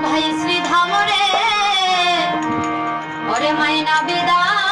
ভাই শ্রী ধামরে। ওরে মাইনা বিদায়।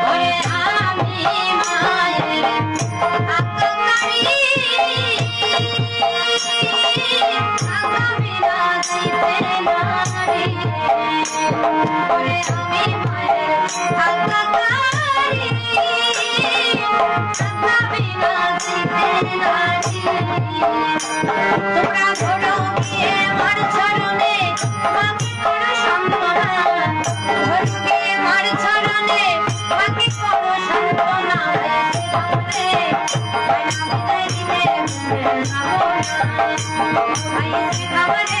তোমরা ধরো বিয়ে মার চরণে তোমাকে করো সম্ভাবনা ধরকে মার চরণে তোমাকে করো সম্ভাবনা হবে ময়না বিদায় দিবে না হবে আইসি খাবারে